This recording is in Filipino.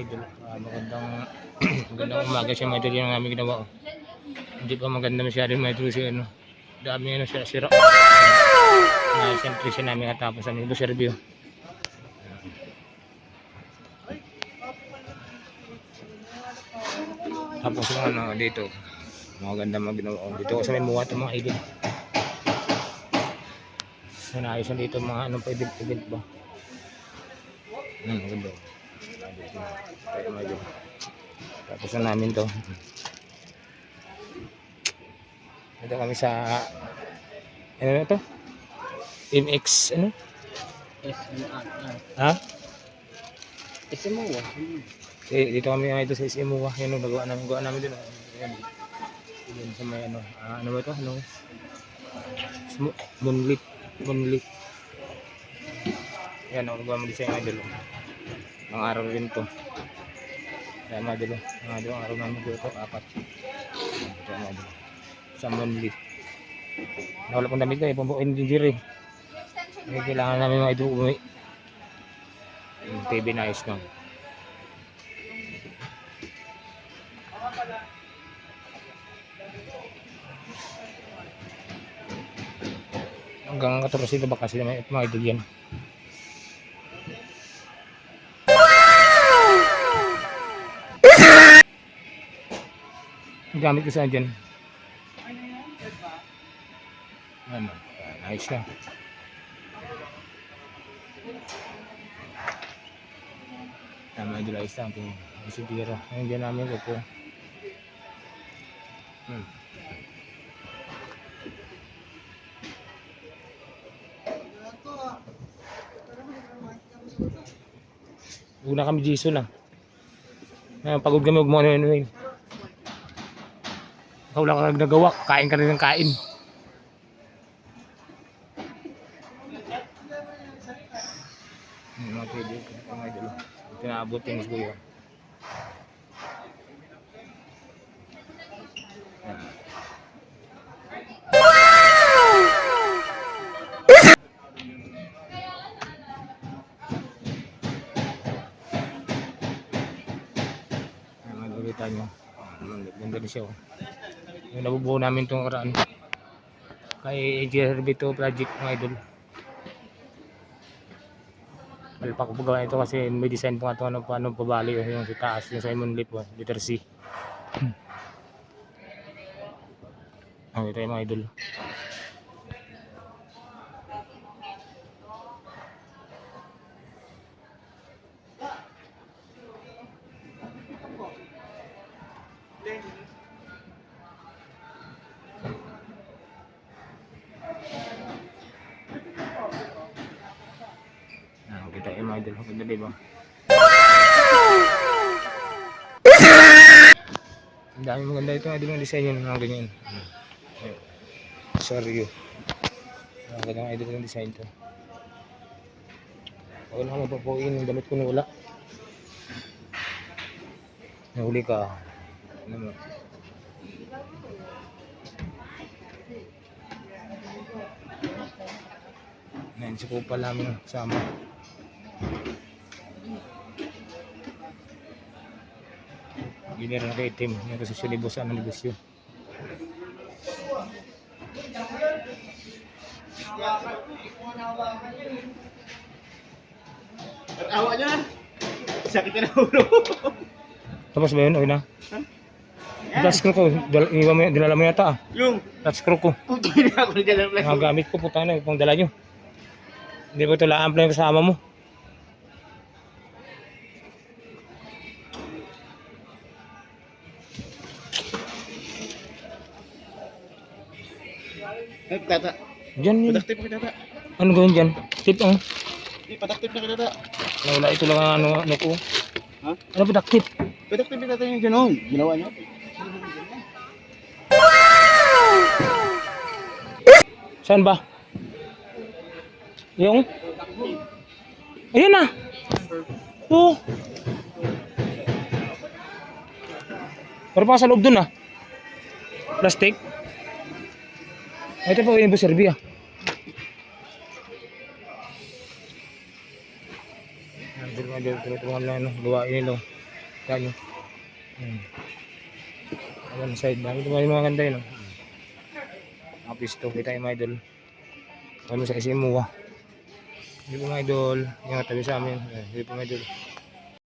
idol. Ah, magandang magandang umaga siya mga idol yung aming ginawa. oh. Hindi pa maganda masyado mga idol siya ano. Dami ano siya sira. Na siyempre siya namin katapos ang ibo servio. Tapos yung ano dito. Maganda mag ginawa. oh. Dito sa may muwa ito mga idol. Sinayos dito mga ano pa event event ba. Hmm, maganda. Tayo idol. Tapos na namin to. Ito kami sa ano na to? MX ano? SMR. Ha? SMO. Eh, dito kami ito sa SMU. Yan ang nagawa namin. Gawa namin din. ah. Yan. Yan sa may ano. ah, ano ba ito? Ano? Moonlit. Moonlit. Yan ang nagawa mo din sa mga. Ang araw rin to. Kaya idol. Mga idol, ang araw namin dito. Apat. Ito mga idol. Sa Moonlit. Nawala pong damit ko. Eh, pambukin din diri. Eh, kailangan namin mga idol umuwi. Yung TV na ayos lang. hanggang 14 na ba kasi mga idol yan gamit ko saan dyan? Ano? Ah, nice na tama idol ayos lang. Ito yung sitira ayun dyan namin ko po hmm. Una kami Jason. Ngayon, pagod kami huwag mo ano yun. Ikaw lang ang nagawa, kain ka rin ng kain. Mga pwede, mga idol. Tinaabot yung. Yan. Ang nagulita nyo. Ganda din siya. Oh. Yung nabubuo namin itong karaan. Kay AJ Herbito Project mga idol. Malpa ko pagawa ito kasi may design po nga ito ano, paano pabali oh, yung sa taas, yung Simon Lip, oh, letter C. Ang ito yung mga idol. Mga idol. Ganda diba? Ang dami maganda ito. Idol yung design yun. Mga ganyan. Sorry yun. Mga ganyan idol yung design to. Ako na mapapuin yung damit ko na wala. Nahuli ka. Ano mo? Ngayon, si Kupa namin sama. Ginir na kay Tim. Kasi siya libos ang negosyo. Awa niya. Sakit na ulo. Tapos ba yun? Okay na? Touch screw ko. Dal iwan mo, yun, dinala mo yata ah. Yung Touch screw ko. puto na ako ng Mga gamit ko puta na. Pang dala nyo. Hindi ba ito laamp na yung kasama mo? Eh, tata. Diyan yun. Padak tip ka tata. Ano gawin dyan? Tip ang. Eh, padak tip na ka tata. Wala ito lang ang ano, ano ko. Ha? Ano ba tip? Padak tip na tata yung ganon. Ginawa niya. Saan ba? Yung? Ayun na. Oo. Pero pa sa loob dun ah. Plastic. Ito po yung Serbia. Dito nga dito, tulungan lang ano, gawain nila. Kaya nyo. Ayan. Side. Dami mga mga ganda yun. Mga pisto. Kita yung mga idol. Ano sa isimuwa. Hindi po mga idol. Yung tabi sa amin. Hindi po mga idol.